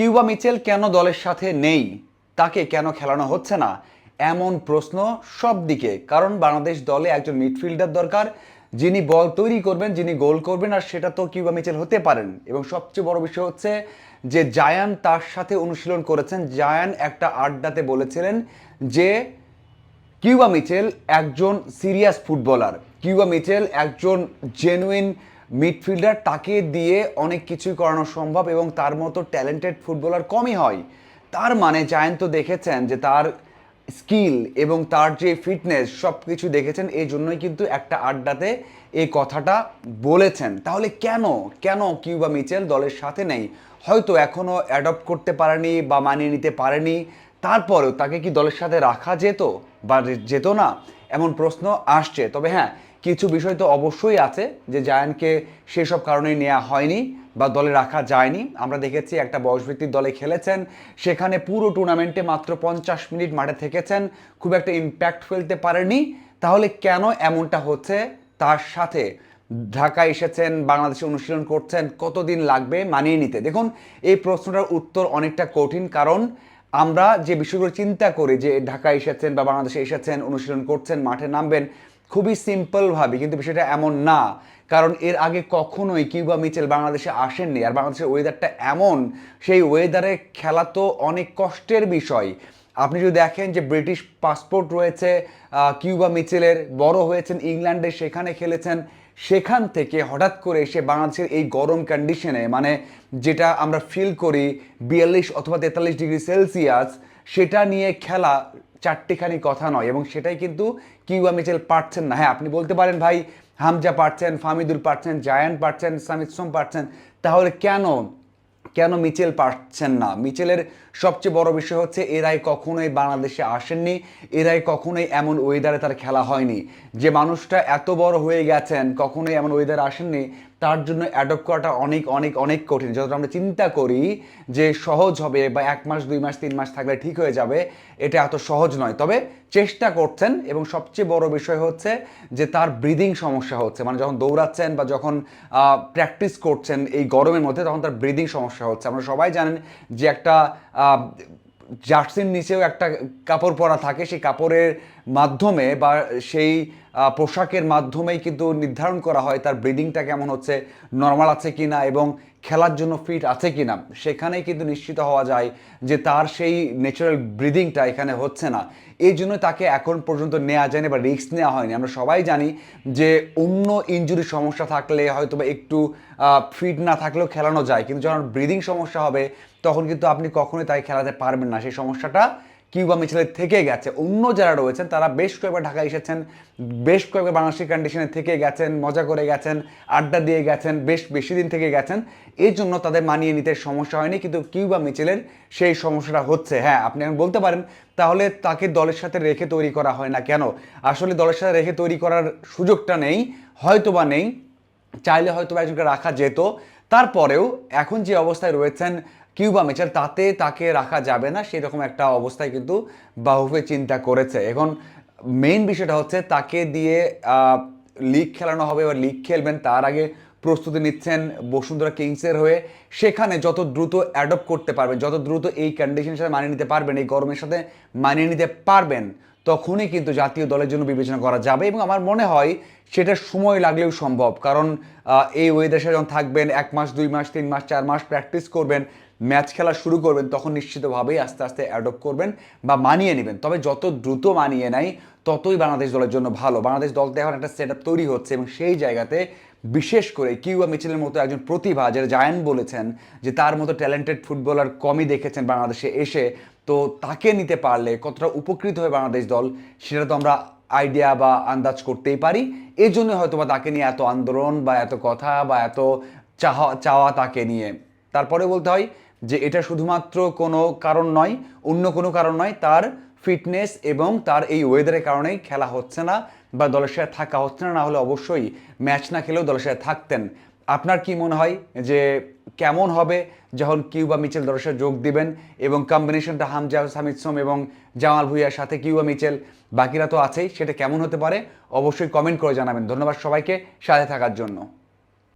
Cuba Mitchell কেন দলের সাথে নেই? তাকে কেন খেলানো হচ্ছে না? এমন প্রশ্ন সব দিকে। কারণ বাংলাদেশ দলে একজন মিডফিল্ডার দরকার, যিনি বল তৈরি করবেন, যিনি গোল করবেন, আর সেটা তো কিউবা মিচেল হতে পারেন। এবং সবচেয়ে বড় বিষয় হচ্ছে যে জায়ান তার সাথে অনুশীলন করেছেন। জায়ান একটা আড্ডাতে বলেছিলেন যে কিউবা মিচেল একজন সিরিয়াস ফুটবলার। কিউবা মিচেল একজন জেনুইন মিডফিল্ডার তাকে দিয়ে অনেক কিছুই করানো সম্ভব এবং তার মতো ট্যালেন্টেড ফুটবলার কমই হয়। তার মানে জায়ান তো দেখেছেন যে তার স্কিল এবং তার যে ফিটনেস সব কিছু দেখেছেন, এই জন্যই কিন্তু একটা আড্ডাতে এই কথাটা বলেছেন। তাহলে কেন? কেন কিউবা মিচেল দলের সাথে নেই? হয়তো এখনও অ্যাডপ্ট করতে পারেনি বা মানিয়ে নিতে পারেনি। তারপরেও তাকে কি দলের সাথে রাখা যেত বা যেত না? এমন প্রশ্ন আসছে। তবে হ্যাঁ কিছু বিষয় তো অবশ্যই আছে যে জায়ানকে সেসব কারণে নেওয়া হয়নি বা দলে রাখা যায়নি। আমরা দেখেছি একটা বয়সভিত্তিক দলে খেলেছেন, সেখানে পুরো টুর্নামেন্টে মাত্র পঞ্চাশ মিনিট মাঠে থেকেছেন, খুব একটা ইম্প্যাক্ট ফেলতে পারেনি তাহলে কেন এমনটা হচ্ছে? তার সাথে ঢাকায় এসেছেন, বাংলাদেশে অনুশীলন করছেন, কতদিন লাগবে মানিয়ে নিতে? দেখুন, এই প্রশ্নটার উত্তর অনেকটা কঠিন কারণ আমরা যে বিষয়গুলো চিন্তা করি যে ঢাকায় এসেছেন বা বাংলাদেশে এসেছেন, অনুশীলন করছেন, মাঠে নামবেন খুবই সিম্পলভাবে কিন্তু বিষয়টা এমন না। কারণ এর আগে কখনোই কিউবা মিচেল বাংলাদেশে আসেননি। আর বাংলাদেশের ওয়েদারটা এমন, সেই ওয়েদারে খেলা তো অনেক কষ্টের বিষয়। আপনি যদি দেখেন যে ব্রিটিশ পাসপোর্ট রয়েছে কিউবা মিচেলের, বড় হয়েছেন ইংল্যান্ডে, সেখানে খেলেছেন, সেখান থেকে হঠাৎ করে এসে বাংলাদেশের এই গরম কন্ডিশনে মানে যেটা আমরা ফিল করি বিয়াল্লিশ অথবা তেতাল্লিশ ডিগ্রি সেলসিয়াস সেটা নিয়ে খেলা চারটিখানি কথা নয় এবং সেটাই কিন্তু কিউবা মিচেল পারছেন না। হ্যাঁ আপনি বলতে পারেন ভাই, হামজা পারছেন, ফামিদুল পারছেন, জায়ান পারছেন সামিদ সোম পারছেন, তাহলে কেন কেন মিচেল পারছেন না? মিচেলের সবচেয়ে বড় বিষয় হচ্ছে, এরাই কখনোই বাংলাদেশে আসেননি, এরাই কখনোই এমন ওয়েদারে তার খেলা হয়নি। যে মানুষটা এত বড় হয়ে গেছেন, কখনোই এমন ওয়েদারে আসেননি, তার জন্য অ্যাডপ্ট করাটা অনেক অনেক অনেক কঠিন। যতটা আমরা চিন্তা করি যে সহজ হবে বা এক মাস, দুই মাস, তিন মাস থাকলে ঠিক হয়ে যাবে, এটা এত সহজ নয়। তবে চেষ্টা করছেন এবং সবচেয়ে বড় বিষয় হচ্ছে যে তার ব্রিদিং সমস্যা হচ্ছে। মানে যখন দৌড়াচ্ছেন বা যখন প্র্যাকটিস করছেন এই গরমের মধ্যে, তখন তার ব্রিদিং সমস্যা হচ্ছে। আমরা সবাই জানেন যে একটা জার্সির নিচেও একটা কাপড় পরা থাকে সেই কাপড়ের মাধ্যমে বা সেই পোশাকের মাধ্যমেই কিন্তু নির্ধারণ করা হয় তার ব্রিদিংটা কেমন হচ্ছে, নর্মাল আছে কি না এবং খেলার জন্য ফিট আছে কি না সেখানেই কিন্তু নিশ্চিত হওয়া যায় যে তার সেই ন্যাচারাল ব্রিদিংটা এখানে হচ্ছে না। এই জন্য তাকে এখন পর্যন্ত নেওয়া যায়নি বা রিস্ক নেওয়া হয়নি। আমরা সবাই জানি যে অন্য ইঞ্জুরির সমস্যা থাকলে হয়তো বা একটু ফিট না থাকলেও খেলানো যায়। কিন্তু যখন ব্রিদিং সমস্যা হবে, তখন কিন্তু আপনি কখনোই তাই খেলাতে পারবেন না। সেই সমস্যাটা কিউবা মিছেলের থেকে গেছে। অন্য যারা রয়েছেন, তারা বেশ কয়েকবার ঢাকা এসেছেন, বেশ কয়েকবার বাংলাদেশের কন্ডিশনে থেকে গেছেন, মজা করে গেছেন, আড্ডা দিয়ে গেছেন, বেশ বেশি দিন থেকে গেছেন। এই জন্য তাদের মানিয়ে নিতে সমস্যা হয়নি, কিন্তু কিউবা মিচেলের সেই সমস্যাটা হচ্ছে। হ্যাঁ আপনি এখন বলতে পারেন, তাহলে তাকে দলের সাথে রেখে তৈরি করা হয় না কেন? আসলে দলের সাথে রেখে তৈরি করার সুযোগটা নেই হয়তো বা নেই, চাইলে হয়তো একজনকে রাখা যেত। তারপরেও এখন যে অবস্থায় রয়েছেন কিউবা মিচেল তাতে তাকে রাখা যাবে না, সেরকম একটা অবস্থায় কিন্তু বাহুফে চিন্তা করেছে। এখন মেইন বিষয়টা হচ্ছে তাকে দিয়ে লিগ খেলানো হবে বা লিগ খেলবেন, তার আগে প্রস্তুতি নিচ্ছেন বসুন্ধরা কিংসের হয়ে। সেখানে যত দ্রুত অ্যাডপ্ট করতে পারবেন, যত দ্রুত এই কন্ডিশনের সাথে মানিয়ে নিতে পারবেন, এই গরমের সাথে মানিয়ে নিতে পারবেন, তখনই কিন্তু জাতীয় দলের জন্য বিবেচনা করা যাবে এবং আমার মনে হয় সেটা সময় লাগলেও সম্ভব। কারণ এই ওয়েদার যখন থাকবেন, এক মাস, দুই মাস, তিন মাস, চার মাস প্র্যাকটিস করবেন ম্যাচ খেলা শুরু করবেন, তখন নিশ্চিতভাবেই আস্তে আস্তে অ্যাডপ্ট করবেন বা মানিয়ে নেবেন। তবে যত দ্রুত মানিয়ে নেয়, ততই বাংলাদেশ দলের জন্য ভালো। বাংলাদেশ দলতে এখন একটা সেট তৈরি হচ্ছে এবং সেই জায়গাতে বিশেষ করে কিউবা মিচেলের মতো একজন প্রতিভা, যারা জায়ান বলেছেন যে তার মতো ট্যালেন্টেড ফুটবলার কমই দেখেছেন বাংলাদেশে এসে, তো তাকে নিতে পারলে কতটা উপকৃত হয় বাংলাদেশ দল, সেটা তো আমরা আইডিয়া বা আন্দাজ করতেই পারি। এই জন্য হয়তো বা তাকে নিয়ে এত আন্দোলন বা এত কথা বা এত চাওয়া চাওয়া তাকে নিয়ে তারপরে বলতে হয় যে এটা শুধুমাত্র কোনো কারণ নয়, অন্য কোনো কারণ নয়, তার ফিটনেস এবং তার এই ওয়েদারের কারণেই খেলা হচ্ছে না বা দলের সাথে থাকা হচ্ছে না না হলে অবশ্যই ম্যাচ না খেলেও দলের সাথে থাকতেন। আপনার কি মনে হয় যে কেমন হবে যখন কিউবা মিচেল দলের সাথে যোগ দিবেন এবং কম্বিনেশনটা হামজা সোম এবং জামাল ভুইয়ার সাথে কিউবা মিচেল বাকিরা তো আছেই, সেটা কেমন হতে পারে? অবশ্যই কমেন্ট করে জানাবেন। ধন্যবাদ সবাইকে, সাথে থাকার জন্য।